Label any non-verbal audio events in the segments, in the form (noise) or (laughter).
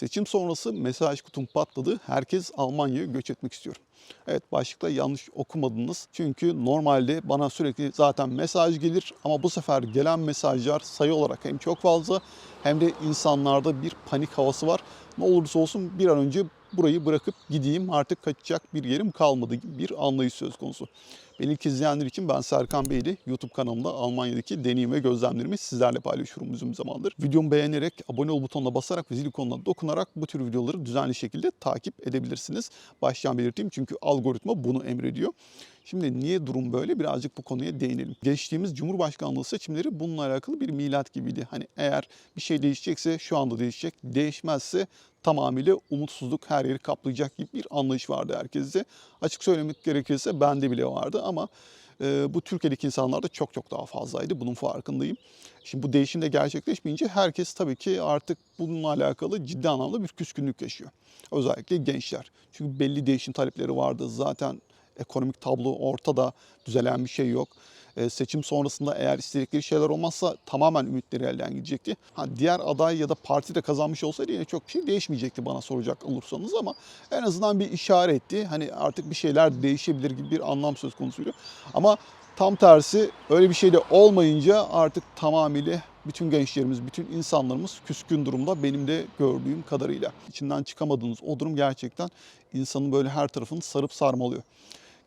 Seçim sonrası mesaj kutum patladı. Herkes Almanya'ya göç etmek istiyor. Evet başlıkta yanlış okumadınız. Çünkü normalde bana sürekli zaten mesaj gelir ama bu sefer gelen mesajlar sayı olarak hem çok fazla hem de insanlarda bir panik havası var. Ne olursa olsun bir an önce burayı bırakıp gideyim artık kaçacak bir yerim kalmadı gibi bir anlayış söz konusu. Beni ilk izleyenler için ben Serkan Beyli. YouTube kanalımda Almanya'daki deneyim ve gözlemlerimi sizlerle paylaşıyorum uzun zamandır. Videomu beğenerek, abone ol butonuna basarak ve zil ikonuna dokunarak bu tür videoları düzenli şekilde takip edebilirsiniz. Baştan belirteyim çünkü algoritma bunu emrediyor. Şimdi niye durum böyle? Birazcık bu konuya değinelim. Geçtiğimiz Cumhurbaşkanlığı seçimleri bununla alakalı bir milat gibiydi. Hani eğer bir şey değişecekse şu anda değişecek. Değişmezse tamamıyla umutsuzluk her yeri kaplayacak gibi bir anlayış vardı herkeste. Açık söylemek gerekirse bende bile vardı ama e, bu Türkiye'deki insanlarda çok çok daha fazlaydı. Bunun farkındayım. Şimdi bu değişim de gerçekleşmeyince herkes tabii ki artık bununla alakalı ciddi anlamda bir küskünlük yaşıyor. Özellikle gençler. Çünkü belli değişim talepleri vardı. Zaten ekonomik tablo ortada, düzelen bir şey yok. E, seçim sonrasında eğer istedikleri şeyler olmazsa tamamen ümitleri elden gidecekti. Ha, diğer aday ya da parti de kazanmış olsaydı yine çok şey değişmeyecekti bana soracak olursanız ama en azından bir işaretti. Hani artık bir şeyler değişebilir gibi bir anlam söz konusuydu. Ama tam tersi öyle bir şey de olmayınca artık tamamıyla bütün gençlerimiz, bütün insanlarımız küskün durumda benim de gördüğüm kadarıyla. İçinden çıkamadığınız o durum gerçekten insanın böyle her tarafını sarıp sarmalıyor.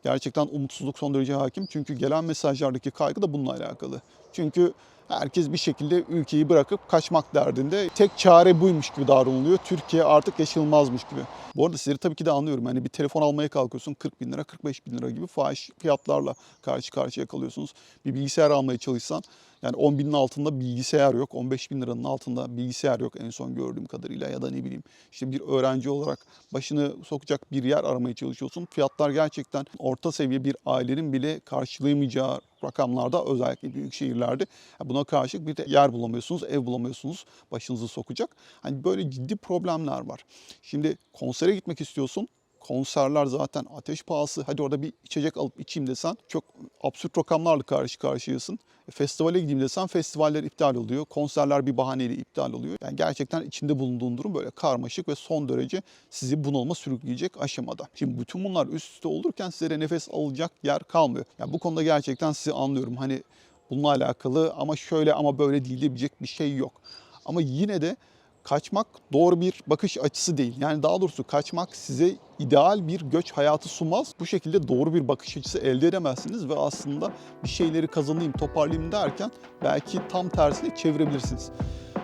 Gerçekten umutsuzluk son derece hakim. Çünkü gelen mesajlardaki kaygı da bununla alakalı. Çünkü herkes bir şekilde ülkeyi bırakıp kaçmak derdinde. Tek çare buymuş gibi davranılıyor. Türkiye artık yaşanılmazmış gibi. Bu arada sizleri tabii ki de anlıyorum. Hani bir telefon almaya kalkıyorsun 40 bin lira, 45 bin lira gibi fahiş fiyatlarla karşı karşıya kalıyorsunuz. Bir bilgisayar almaya çalışsan yani 10 binin altında bilgisayar yok. 15 bin liranın altında bilgisayar yok en son gördüğüm kadarıyla ya da ne bileyim. işte bir öğrenci olarak başını sokacak bir yer aramaya çalışıyorsun. Fiyatlar gerçekten orta seviye bir ailenin bile karşılayamayacağı rakamlarda özellikle büyük şehirlerde. Buna karşılık bir de yer bulamıyorsunuz, ev bulamıyorsunuz başınızı sokacak. Hani böyle ciddi problemler var. Şimdi konsere gitmek istiyorsun konserler zaten ateş pahası. Hadi orada bir içecek alıp içeyim desen çok absürt rakamlarla karşı karşıyasın. E, Festivale gideyim desen festivaller iptal oluyor. Konserler bir bahaneyle iptal oluyor. Yani gerçekten içinde bulunduğun durum böyle karmaşık ve son derece sizi bunalıma sürükleyecek aşamada. Şimdi bütün bunlar üst üste olurken size nefes alacak yer kalmıyor. Yani bu konuda gerçekten sizi anlıyorum. Hani bununla alakalı ama şöyle ama böyle değil diyebilecek bir şey yok. Ama yine de kaçmak doğru bir bakış açısı değil. Yani daha doğrusu kaçmak size ideal bir göç hayatı sunmaz. Bu şekilde doğru bir bakış açısı elde edemezsiniz ve aslında bir şeyleri kazanayım, toparlayayım derken belki tam tersine çevirebilirsiniz.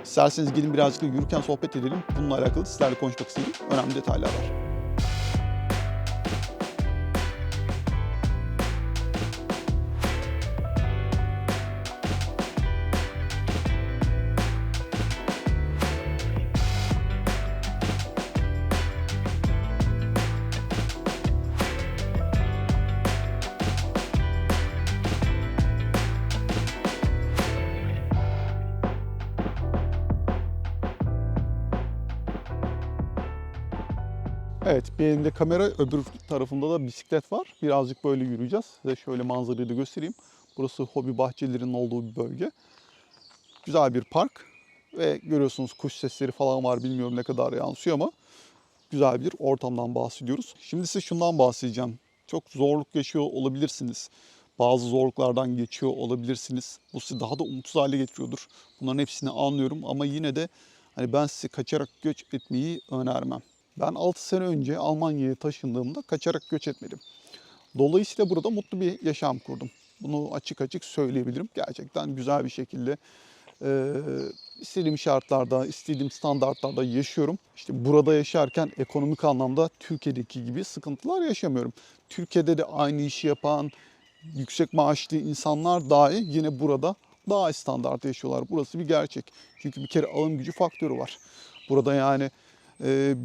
İsterseniz gelin birazcık yürürken sohbet edelim. Bununla alakalı sizlerle konuşmak istediğim önemli detaylar var. Bir elinde kamera öbür tarafında da bisiklet var. Birazcık böyle yürüyeceğiz. Size şöyle manzarayı da göstereyim. Burası hobi bahçelerinin olduğu bir bölge. Güzel bir park. Ve görüyorsunuz kuş sesleri falan var. Bilmiyorum ne kadar yansıyor ama güzel bir ortamdan bahsediyoruz. Şimdi size şundan bahsedeceğim. Çok zorluk yaşıyor olabilirsiniz. Bazı zorluklardan geçiyor olabilirsiniz. Bu sizi daha da umutsuz hale getiriyordur. Bunların hepsini anlıyorum ama yine de hani ben size kaçarak göç etmeyi önermem. Ben 6 sene önce Almanya'ya taşındığımda kaçarak göç etmedim. Dolayısıyla burada mutlu bir yaşam kurdum. Bunu açık açık söyleyebilirim. Gerçekten güzel bir şekilde e, istediğim şartlarda, istediğim standartlarda yaşıyorum. İşte burada yaşarken ekonomik anlamda Türkiye'deki gibi sıkıntılar yaşamıyorum. Türkiye'de de aynı işi yapan, yüksek maaşlı insanlar dahi yine burada daha standart yaşıyorlar. Burası bir gerçek. Çünkü bir kere alım gücü faktörü var. Burada yani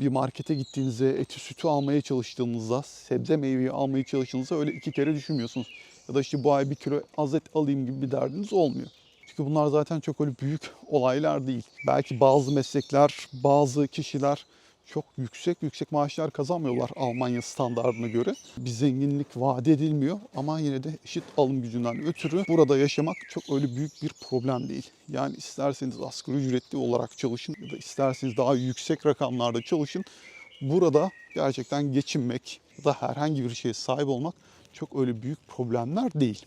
bir markete gittiğinizde eti sütü almaya çalıştığınızda, sebze meyveyi almaya çalıştığınızda öyle iki kere düşünmüyorsunuz. Ya da işte bu ay bir kilo az et alayım gibi bir derdiniz olmuyor. Çünkü bunlar zaten çok öyle büyük (laughs) olaylar değil. Belki bazı meslekler, bazı kişiler çok yüksek yüksek maaşlar kazanmıyorlar Almanya standartına göre. Bir zenginlik vaat edilmiyor ama yine de eşit alım gücünden ötürü burada yaşamak çok öyle büyük bir problem değil. Yani isterseniz asgari ücretli olarak çalışın ya da isterseniz daha yüksek rakamlarda çalışın. Burada gerçekten geçinmek ya da herhangi bir şeye sahip olmak çok öyle büyük problemler değil.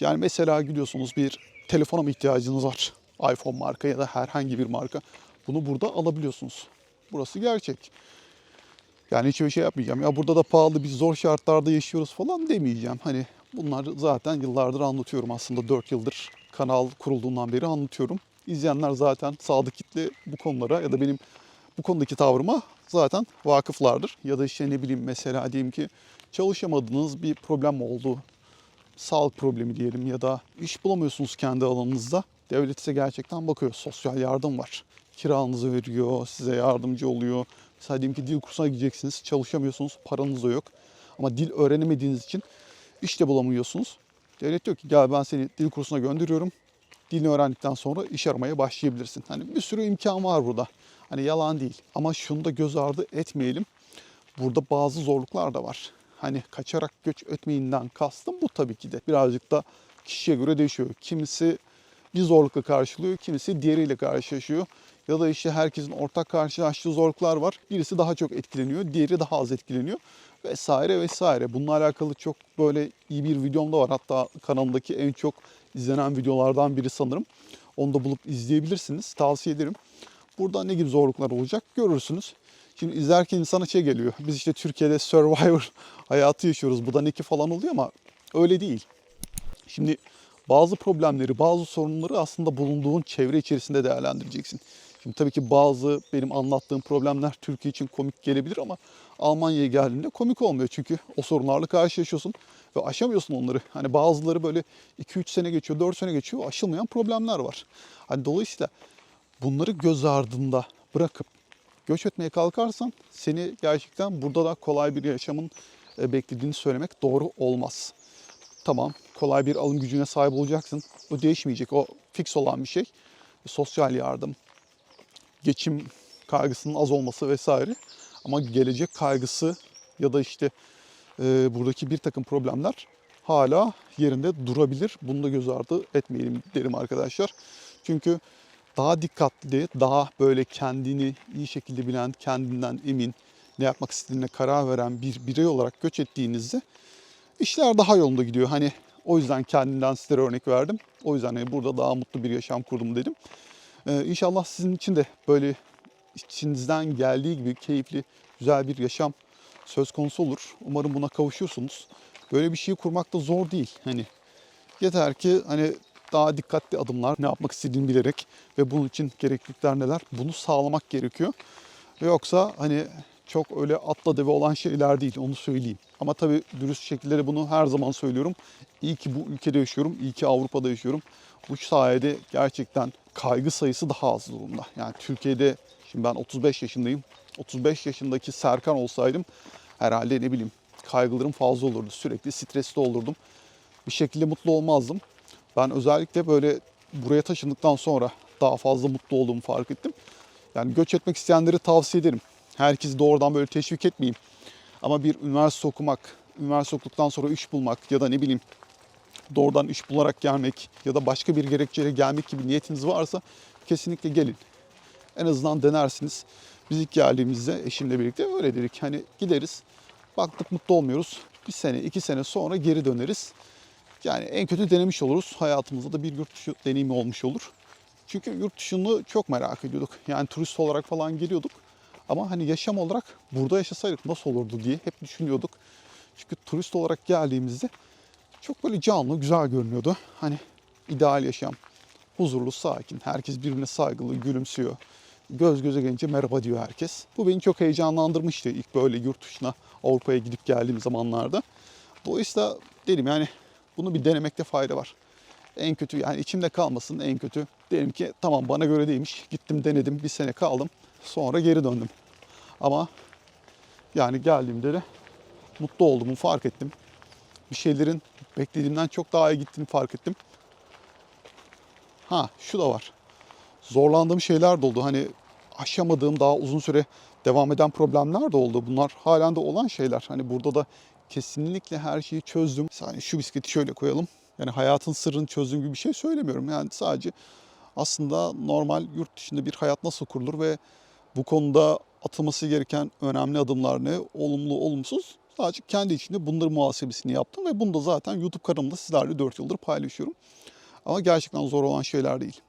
Yani mesela gidiyorsunuz bir telefona mı ihtiyacınız var? iPhone marka ya da herhangi bir marka. Bunu burada alabiliyorsunuz. Burası gerçek. Yani hiçbir şey yapmayacağım. Ya burada da pahalı biz zor şartlarda yaşıyoruz falan demeyeceğim. Hani bunlar zaten yıllardır anlatıyorum aslında 4 yıldır kanal kurulduğundan beri anlatıyorum. İzleyenler zaten sadık kitle bu konulara ya da benim bu konudaki tavrıma zaten vakıflardır. Ya da işte ne bileyim mesela diyelim ki çalışamadığınız bir problem oldu. Sağlık problemi diyelim ya da iş bulamıyorsunuz kendi alanınızda. Devlet size gerçekten bakıyor. Sosyal yardım var. Kiranızı veriyor, size yardımcı oluyor. Mesela diyelim ki dil kursuna gideceksiniz, çalışamıyorsunuz, paranız da yok. Ama dil öğrenemediğiniz için iş de bulamıyorsunuz. Devlet diyor ki gel ben seni dil kursuna gönderiyorum. Dilini öğrendikten sonra iş aramaya başlayabilirsin. Hani bir sürü imkan var burada. Hani yalan değil. Ama şunu da göz ardı etmeyelim. Burada bazı zorluklar da var. Hani kaçarak göç etmeyinden kastım bu tabii ki de. Birazcık da kişiye göre değişiyor. Kimisi bir zorlukla karşılıyor, kimisi diğeriyle karşılaşıyor. Ya da işte herkesin ortak karşılaştığı zorluklar var. Birisi daha çok etkileniyor, diğeri daha az etkileniyor vesaire vesaire. Bununla alakalı çok böyle iyi bir videom da var. Hatta kanalımdaki en çok izlenen videolardan biri sanırım. Onu da bulup izleyebilirsiniz. Tavsiye ederim. Burada ne gibi zorluklar olacak görürsünüz. Şimdi izlerken insana şey geliyor. Biz işte Türkiye'de Survivor (laughs) hayatı yaşıyoruz. Bu da ne ki falan oluyor ama öyle değil. Şimdi bazı problemleri, bazı sorunları aslında bulunduğun çevre içerisinde değerlendireceksin. Şimdi tabii ki bazı benim anlattığım problemler Türkiye için komik gelebilir ama Almanya'ya geldiğinde komik olmuyor. Çünkü o sorunlarla karşılaşıyorsun ve aşamıyorsun onları. Hani bazıları böyle 2-3 sene geçiyor, 4 sene geçiyor aşılmayan problemler var. Hani dolayısıyla bunları göz ardında bırakıp göç etmeye kalkarsan seni gerçekten burada da kolay bir yaşamın e, beklediğini söylemek doğru olmaz. Tamam kolay bir alım gücüne sahip olacaksın. O değişmeyecek. O fix olan bir şey. Sosyal yardım, geçim kaygısının az olması vesaire. Ama gelecek kaygısı ya da işte e, buradaki bir takım problemler hala yerinde durabilir. Bunu da göz ardı etmeyelim derim arkadaşlar. Çünkü daha dikkatli, daha böyle kendini iyi şekilde bilen, kendinden emin, ne yapmak istediğine karar veren bir birey olarak göç ettiğinizde işler daha yolunda gidiyor. Hani o yüzden kendimden sizlere örnek verdim. O yüzden hani burada daha mutlu bir yaşam kurdum dedim. Ee, inşallah sizin için de böyle içinizden geldiği gibi keyifli, güzel bir yaşam söz konusu olur. Umarım buna kavuşursunuz. Böyle bir şeyi kurmak da zor değil. Hani yeter ki hani daha dikkatli adımlar, ne yapmak istediğini bilerek ve bunun için gereklilikler neler bunu sağlamak gerekiyor. Yoksa hani çok öyle atla deve olan şeyler değil onu söyleyeyim. Ama tabii dürüst şekilde bunu her zaman söylüyorum. İyi ki bu ülkede yaşıyorum, iyi ki Avrupa'da yaşıyorum. Bu sayede gerçekten kaygı sayısı daha az durumda. Yani Türkiye'de şimdi ben 35 yaşındayım. 35 yaşındaki Serkan olsaydım herhalde ne bileyim kaygılarım fazla olurdu. Sürekli stresli olurdum. Bir şekilde mutlu olmazdım. Ben özellikle böyle buraya taşındıktan sonra daha fazla mutlu olduğumu fark ettim. Yani göç etmek isteyenleri tavsiye ederim. Herkesi doğrudan böyle teşvik etmeyeyim. Ama bir üniversite okumak, üniversite okuduktan sonra iş bulmak ya da ne bileyim doğrudan iş bularak gelmek ya da başka bir gerekçeyle gelmek gibi niyetiniz varsa kesinlikle gelin. En azından denersiniz. Biz ilk geldiğimizde eşimle birlikte öyle dedik. Hani gideriz, baktık mutlu olmuyoruz. Bir sene, iki sene sonra geri döneriz. Yani en kötü denemiş oluruz. Hayatımızda da bir yurt dışı deneyimi olmuş olur. Çünkü yurt dışını çok merak ediyorduk. Yani turist olarak falan geliyorduk. Ama hani yaşam olarak burada yaşasaydık nasıl olurdu diye hep düşünüyorduk. Çünkü turist olarak geldiğimizde çok böyle canlı, güzel görünüyordu. Hani ideal yaşam, huzurlu, sakin. Herkes birbirine saygılı, gülümsüyor. Göz göze gelince merhaba diyor herkes. Bu beni çok heyecanlandırmıştı ilk böyle yurt dışına Avrupa'ya gidip geldiğim zamanlarda. Dolayısıyla dedim yani bunu bir denemekte fayda var. En kötü yani içimde kalmasın en kötü. Dedim ki tamam bana göre değilmiş. Gittim denedim bir sene kaldım. Sonra geri döndüm. Ama yani geldiğimde de mutlu olduğumu fark ettim. Bir şeylerin beklediğimden çok daha iyi gittiğini fark ettim. Ha şu da var. Zorlandığım şeyler de oldu. Hani aşamadığım daha uzun süre devam eden problemler de oldu. Bunlar halen de olan şeyler. Hani burada da kesinlikle her şeyi çözdüm. Yani şu bisikleti şöyle koyalım. Yani hayatın sırrını çözdüğüm gibi bir şey söylemiyorum. Yani sadece aslında normal yurt dışında bir hayat nasıl kurulur ve bu konuda atılması gereken önemli adımlar ne, olumlu, olumsuz. Sadece kendi içinde bunların muhasebesini yaptım ve bunu da zaten YouTube kanalımda sizlerle 4 yıldır paylaşıyorum. Ama gerçekten zor olan şeyler değil.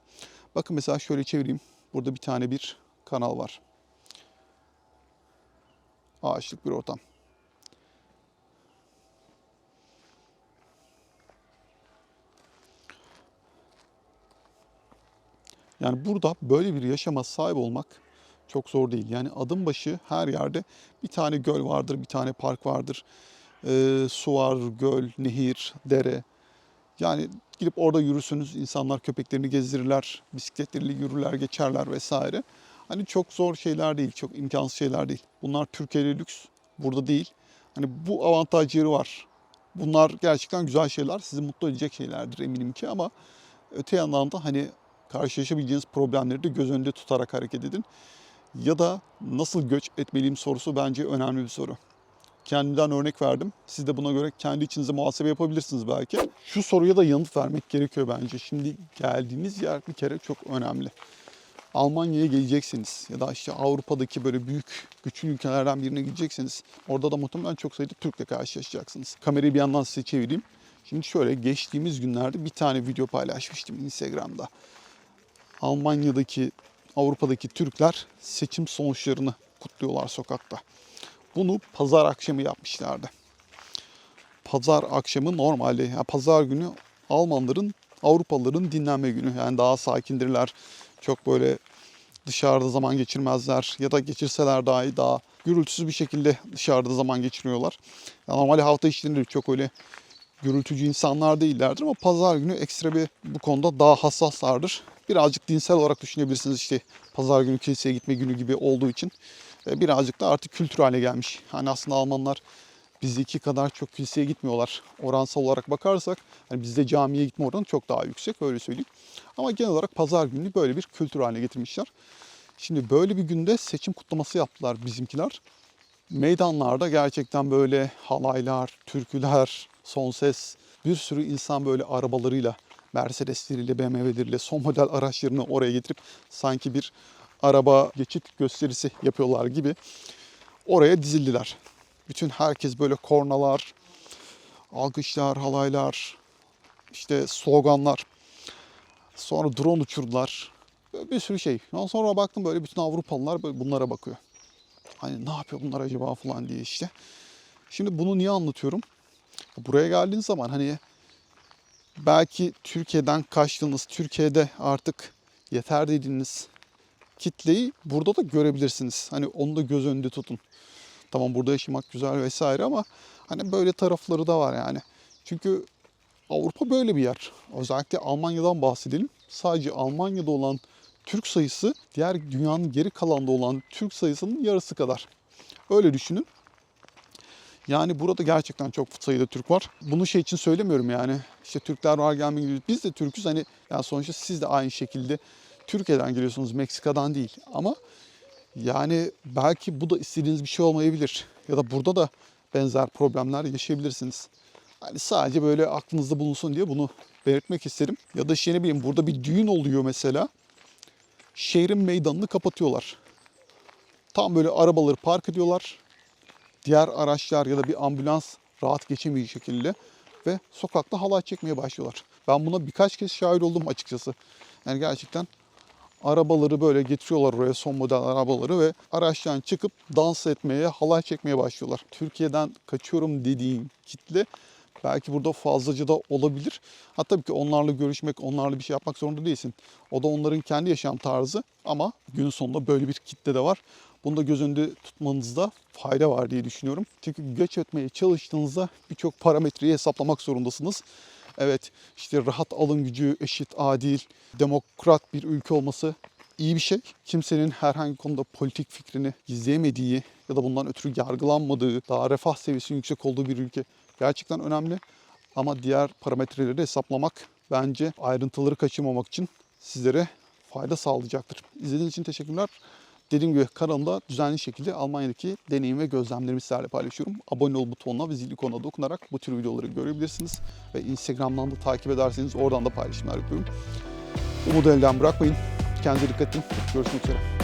Bakın mesela şöyle çevireyim. Burada bir tane bir kanal var. Ağaçlık bir ortam. Yani burada böyle bir yaşama sahip olmak çok zor değil. Yani adım başı her yerde bir tane göl vardır, bir tane park vardır. Ee, su var, göl, nehir, dere. Yani gidip orada yürürsünüz, insanlar köpeklerini gezdirirler, bisikletleriyle yürürler, geçerler vesaire. Hani çok zor şeyler değil, çok imkansız şeyler değil. Bunlar Türkiye'de lüks, burada değil. Hani bu avantajları var. Bunlar gerçekten güzel şeyler, sizi mutlu edecek şeylerdir eminim ki ama öte yandan da hani karşılaşabileceğiniz problemleri de göz önünde tutarak hareket edin. Ya da nasıl göç etmeliyim sorusu bence önemli bir soru. Kendimden örnek verdim. Siz de buna göre kendi içinize muhasebe yapabilirsiniz belki. Şu soruya da yanıt vermek gerekiyor bence. Şimdi geldiğiniz yer bir kere çok önemli. Almanya'ya geleceksiniz ya da işte Avrupa'daki böyle büyük güçlü ülkelerden birine gideceksiniz. Orada da muhtemelen çok sayıda Türk'le karşılaşacaksınız. Kamerayı bir yandan size çevireyim. Şimdi şöyle geçtiğimiz günlerde bir tane video paylaşmıştım Instagram'da. Almanya'daki, Avrupa'daki Türkler seçim sonuçlarını kutluyorlar sokakta. Bunu pazar akşamı yapmışlardı. Pazar akşamı normalde, yani pazar günü Almanların, Avrupalıların dinlenme günü. Yani daha sakindirler. Çok böyle dışarıda zaman geçirmezler ya da geçirseler dahi daha gürültüsüz bir şekilde dışarıda zaman geçiriyorlar. Yani normalde hafta içlerinde çok öyle gürültücü insanlar değillerdir ama pazar günü ekstra bir bu konuda daha hassaslardır. Birazcık dinsel olarak düşünebilirsiniz işte pazar günü kiliseye gitme günü gibi olduğu için e, birazcık da artık kültür hale gelmiş. Hani aslında Almanlar bizdeki kadar çok kiliseye gitmiyorlar. Oransal olarak bakarsak hani bizde camiye gitme oranı çok daha yüksek öyle söyleyeyim. Ama genel olarak pazar günü böyle bir kültür haline getirmişler. Şimdi böyle bir günde seçim kutlaması yaptılar bizimkiler. Meydanlarda gerçekten böyle halaylar, türküler, son ses, bir sürü insan böyle arabalarıyla, Mercedes'leriyle, BMW'leriyle son model araçlarını oraya getirip sanki bir araba geçit gösterisi yapıyorlar gibi oraya dizildiler. Bütün herkes böyle kornalar, alkışlar, halaylar, işte sloganlar. Sonra drone uçurdular. Böyle bir sürü şey. Ondan sonra baktım böyle bütün Avrupalılar böyle bunlara bakıyor. Hani ne yapıyor bunlar acaba falan diye işte. Şimdi bunu niye anlatıyorum? Buraya geldiğiniz zaman hani belki Türkiye'den kaçtığınız, Türkiye'de artık yeter dediğiniz kitleyi burada da görebilirsiniz. Hani onu da göz önünde tutun. Tamam burada yaşamak güzel vesaire ama hani böyle tarafları da var yani. Çünkü Avrupa böyle bir yer. Özellikle Almanya'dan bahsedelim. Sadece Almanya'da olan Türk sayısı diğer dünyanın geri kalanında olan Türk sayısının yarısı kadar. Öyle düşünün. Yani burada gerçekten çok sayıda Türk var. Bunu şey için söylemiyorum yani. İşte Türkler var gelmek gibi. Biz de Türk'üz hani yani sonuçta siz de aynı şekilde Türkiye'den geliyorsunuz Meksika'dan değil. Ama yani belki bu da istediğiniz bir şey olmayabilir. Ya da burada da benzer problemler yaşayabilirsiniz. Hani sadece böyle aklınızda bulunsun diye bunu belirtmek isterim. Ya da işte ne bileyim burada bir düğün oluyor mesela. Şehrin meydanını kapatıyorlar. Tam böyle arabaları park ediyorlar. Diğer araçlar ya da bir ambulans rahat geçemeyecek şekilde ve sokakta halay çekmeye başlıyorlar. Ben buna birkaç kez şahit oldum açıkçası. Yani gerçekten arabaları böyle getiriyorlar oraya son model arabaları ve araçtan çıkıp dans etmeye, halay çekmeye başlıyorlar. Türkiye'den kaçıyorum dediğin kitle belki burada fazlaca da olabilir. Ha tabii ki onlarla görüşmek, onlarla bir şey yapmak zorunda değilsin. O da onların kendi yaşam tarzı ama günün sonunda böyle bir kitle de var. Bunu da göz önünde tutmanızda fayda var diye düşünüyorum. Çünkü göç etmeye çalıştığınızda birçok parametreyi hesaplamak zorundasınız. Evet işte rahat alım gücü, eşit, adil, demokrat bir ülke olması iyi bir şey. Kimsenin herhangi konuda politik fikrini gizleyemediği ya da bundan ötürü yargılanmadığı, daha refah seviyesinin yüksek olduğu bir ülke gerçekten önemli. Ama diğer parametreleri hesaplamak bence ayrıntıları kaçırmamak için sizlere fayda sağlayacaktır. İzlediğiniz için teşekkürler. Dediğim gibi kanalımda düzenli şekilde Almanya'daki deneyim ve gözlemlerimi sizlerle paylaşıyorum. Abone ol butonuna ve zil ikonuna dokunarak bu tür videoları görebilirsiniz. Ve Instagram'dan da takip ederseniz oradan da paylaşımlar yapıyorum. Umudu elden bırakmayın. Kendinize dikkat edin. Görüşmek üzere.